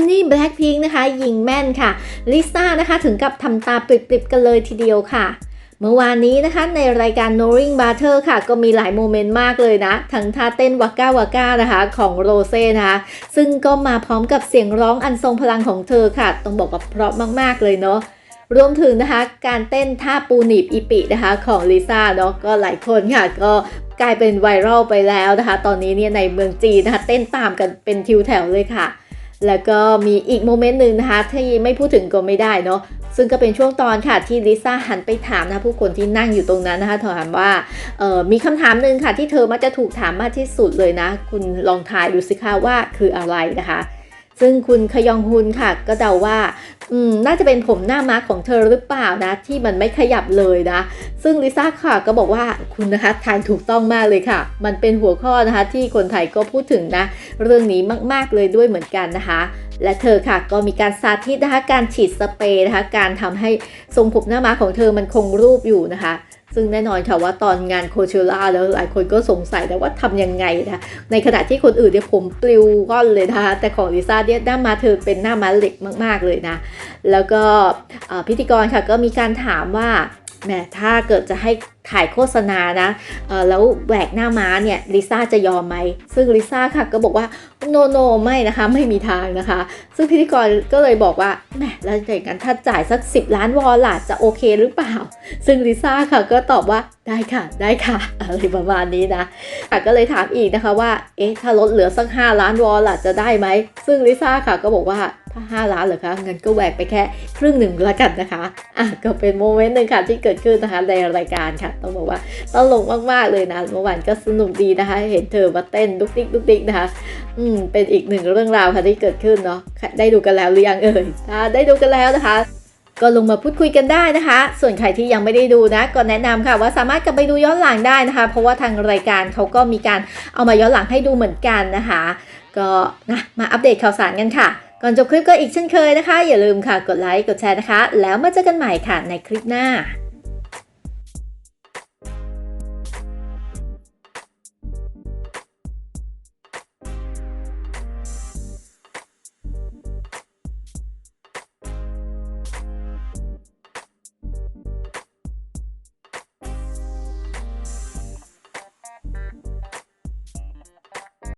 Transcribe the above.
นนี่แบล็คพิงค์นะคะ ยิงแม่นค่ะลิซ่านะคะถึงกับทำตาปริบๆกันเลยทีเดียวค่ะเมื่อวานนี้นะคะในรายการ Knowing Butter ค่ะ ก็มีหลายโมเมนต์มากเลยนะ ทั้งท่าเต้นวาก้าวาก้านะคะ ของโรเซ่นะคะ ซึ่งก็มาพร้อมกับเสียงร้องอันทรงพลังของเธอค่ะ ต้องบอกว่าเพราะมากๆเลยเนาะรวมถึงนะคะ การเต้นท่าปูหนีบอีปินะคะ ของลิซ่าเนาะก็หลายคนค่ะ ก็กลายเป็นไวรัลไปแล้วนะคะ ตอนนี้เนี่ยในเมืองจีนนะคะ เต้นตามกันเป็นทิวแถวเลยค่ะ แล้วก็มีอีกโมเมนต์หนึ่งนะคะที่ไม่พูดถึงก็ไม่ได้เนาะซึ่งก็เป็นช่วงตอนค่ะที่ลิซ่าหันไปถามนะผู้คนที่นั่งอยู่ตรงนั้นนะคะถามว่ามีคำถามหนึ่งค่ะที่เธอมักจะถูกถามมากที่สุดเลยนะ คุณลองทายดูสิคะว่าคืออะไรนะคะ ซึ่งคุณขยองฮุนค่ะ ก็เดาว่าอืมน่าจะเป็นผมหน้าม้าของเธอหรือเปล่านะ ที่มันไม่ขยับเลยนะ ซึ่งลิซ่าค่ะก็บอกว่าคุณนะคะทานถูกต้องมากเลยค่ะ มันเป็นหัวข้อนะคะที่คนไทยก็พูดถึงนะ เรื่องนี้มาก ๆ เลยด้วยเหมือนกันนะคะ และเธอค่ะก็มีการสาธิตนะคะการฉีดสเปรย์นะคะการทำให้ทรงผมหน้าม้าของเธอมันคงรูปอยู่นะคะ ซึ่งแน่นอนค่ะว่าตอนงานโคเชล่าแล้วหลายคนก็สงสัยแต่ว่าทำยังไงนะในขณะที่คนอื่นเนี่ยผมปลิวก้อนเลยนะคะแต่ของลิซ่าเนี่ยหน้ามาเธอเป็นหน้ามาเหล็กมาก ๆ เลยนะ แล้วก็พิธีกรค่ะก็มีการถามว่า แหมถ้าเกิดจะให้ถ่ายโฆษณานะแล้วแหวกหน้าม้าเนี่ยลิซ่าจะยอมไหม ซึ่งลิซ่าค่ะก็บอกว่าโนโนไม่นะคะไม่มีทางนะคะ ซึ่งพิธีกรก็เลยบอกว่าแหมแล้วอย่างนั้นถ้าจ่ายสัก 10 ล้านวอลล่ะจะโอเคหรือเปล่า ซึ่งลิซ่าค่ะก็ตอบว่าได้ค่ะได้ค่ะอะไรประมาณนี้นะค่ะก็เลยถามอีกนะคะว่าเอ๊ะถ้าลดเหลือสัก 5 ล้านวอลล่ะจะได้ไหม ซึ่งลิซ่าค่ะก็บอกว่า 5ล้านเหรอคะเงั้นก็แหวกไปแค่ครึ่งหนึ่งละกันนะคะอะก็เป็นโมเมนต์หนึ่งค่ะที่เกิดขึ้นนะคะในรายการค่ะ ต้องบอกว่าตลกมากๆเลยนะเมื่อวานก็สนุกดีนะคะ เห็นเธอมาเต้นดุกดิกดุกดิกนะคะอืมเป็นอีกหนึ่งเรื่องราวค่ะที่เกิดขึ้นเนาะได้ดูกันแล้วหรือยังเอ่ยถ้าได้ดูกันแล้วนะคะก็ลงมาพูดคุยกันได้นะคะ ส่วนใครที่ยังไม่ได้ดูนะ ก็แนะนำค่ะว่าสามารถกลับไปดูย้อนหลังได้นะคะ เพราะว่าทางรายการเขาก็มีการเอามาย้อนหลังให้ดูเหมือนกันนะคะ ก็นะมาอัปเดตข่าวสารกันค่ะ ก่อนจบคลิปก็อีกเช่นเคยนะคะ อย่าลืมค่ะกดไลค์กดแชร์นะคะ แล้วมาเจอกันใหม่ค่ะในคลิปหน้า